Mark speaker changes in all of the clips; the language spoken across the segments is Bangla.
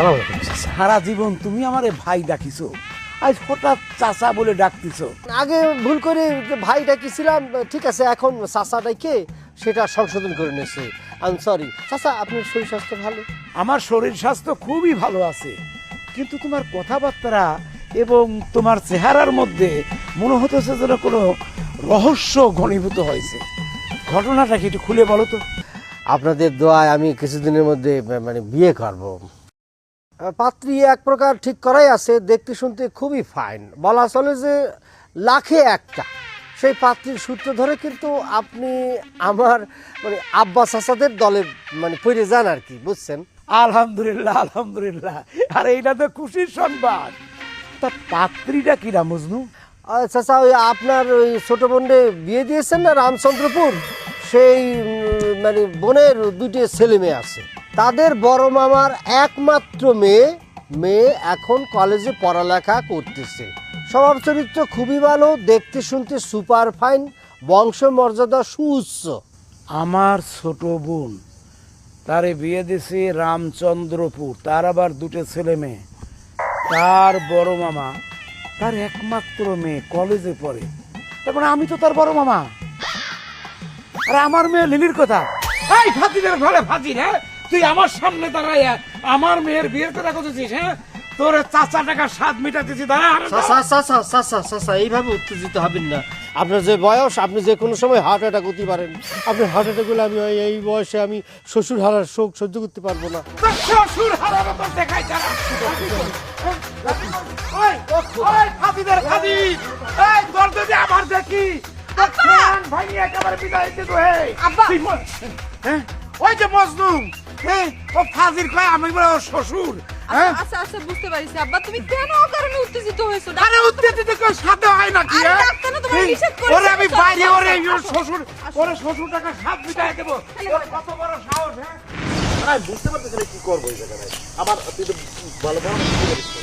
Speaker 1: সালাম
Speaker 2: সারা জীবন তুমি আমার ভাই ডাকিছো। আজ হঠাৎ চাচা বলে ডাকতিছো।
Speaker 1: আগে ভুল করে ভাই ডাকিছিলাম ঠিক আছে এখন চাচা ডাকে সেটা সংশোধন করে নিয়েছে। আই সরি চাচা আপনার শরীর স্বাস্থ্য ভালো?
Speaker 2: আমার শরীর স্বাস্থ্য খুবই ভালো আছে। কিন্তু তোমার কথাবার্তা এবং তোমার চেহারার মধ্যে মনে হতেছে যেন কোনো রহস্য ঘনীভূত হয়েছে। ঘটনাটা কি একটু খুলে বলো তো।
Speaker 1: আপনাদের দোয়ায় আমি কিছুদিনের মধ্যে মানে বিয়ে করব। পাত্রী এক প্রকার ঠিক করাই আছে দেখতে শুনতে খুবই ফাইন বলা চলে যে লাখে একটা। সেই পাত্রীর সূত্র ধরে কিন্তু আপনি আমার মানে আব্বা চাচাদের দলে মানে পড়ে যান আর কি বুঝছেন?
Speaker 2: আলহামদুলিল্লাহ আলহামদুলিল্লাহ। আর এইটা তো খুশির সংবাদ। তা পাত্রীটা কিরা মজনু?
Speaker 1: চাচা ওই আপনার ওই ছোটো বোনকে বিয়ে দিয়েছেন না রামচন্দ্রপুর? সেই মানে বোনের দুটি ছেলে মেয়ে আছে। তাদের বড় মামার একমাত্র মেয়ে মেয়ে এখন কলেজে পড়ালেখা করতেছে। স্বভাব চরিত্র খুবই ভালো, দেখতে শুনতে সুপার ফাইন বংশ মর্যাদা সুউচ্চ।
Speaker 2: আমার ছোট বোন, তারে বিয়ে দিছে রামচন্দ্রপুর, তার আবার দুটো ছেলে মেয়ে। তার বড় মামা, তার একমাত্র মেয়ে কলেজে পড়ে। তার মানে আমি তো তার বড় মামা। আর আমার মেয়ে লিলির কথা। এই ফাতিদের ঘরে ফাতির হ্যাঁ? তুই আমার সামনে দাঁড়াইয়া আমার মেয়ের বিয়ের কথা করতেছিস হ্যাঁ? তোর চাচা টাকা স্বাদ মিটাতেছি দাঁড়া
Speaker 1: এইভাবে উত্তেজিত হবেন না। আপনার যে বয়স আপনি যে কোনো সময় হার্ট অ্যাটাক হতে পারেন। আপনি হার্ট অ্যাটাক হলে আমি ওই- এই বয়সে আমি শ্বশুর হারার শোক সহ্য করতে পারব না।
Speaker 2: শ্বশুর হারানো তোর দেখাই আমার দেখি একেবারে বিদায় দিতে হে।
Speaker 3: আব্বা!
Speaker 2: হ্যাঁ? ওই যে মজনুম হ্যাঁ ও ফাজির কয় আমি বলে ওর শ্বশুর হ্যাঁ?
Speaker 3: আচ্ছা আচ্ছা বুঝতে পারছি। আব্বা তুমি কেন অকারণে উত্তেজিত হয়েছো?
Speaker 2: আরে উত্তেজিত কেউ সাথে হয় নাকি হ্যাঁ?
Speaker 3: ডাক্তার না তোমায় নিষেধ করেছে।
Speaker 2: ওরে আমি বাইরে ওরে ওর শ্বশুর ওরে শ্বশুর টাকা সাত বিদায় ওর কত বড় সাহস হ্যাঁ?
Speaker 4: আমি বুঝতে পারতেছি না কি করব এই জায়গায় আমার তুই তো ভালো ভালো বুঝতে পারিস। তো।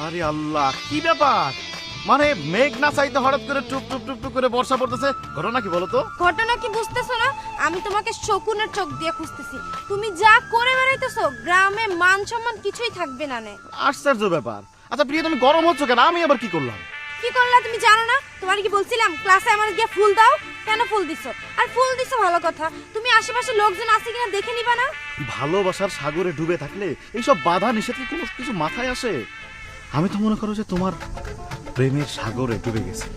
Speaker 4: আরে আল্লাহ কি ব্যাপার? মানে মেঘ না চাইতে হঠাৎ করে টুক টুক টুক টুক করে বর্ষা পড়তেছে। ঘটনা কি বলো তো?
Speaker 5: ঘটনা কি বুঝতেছো না? আমি তোমাকে শকুনের চোখ দিয়ে খুঁজতেছি। তুমি যা করে বেড়াইতেছো গ্রামে মান সম্মান কিছুই থাকবে না নে।
Speaker 4: আশ্চর্য ব্যাপার। আচ্ছা প্রিয় তুমি গরম হচ্ছ কেন? আমি আবার কি করলাম?
Speaker 5: কি করলা তুমি জানো না? তোমার কি বলছিলাম ক্লাসে আমার গিয়ে ফুল দাও? কেন ফুল দিছো? আর ফুল দিছো ভালো কথা। তুমি আশেপাশে লোকজন আছে কিনা দেখে নিবা না?
Speaker 4: ভালোবাসার সাগরে ডুবে থাকলে এইসব বাধা নিষেধ কি কোনো কিছু মাথায় আসে? আমি তো মনে করো যে তোমার প্রেমের সাগরে ডুবে গেছি।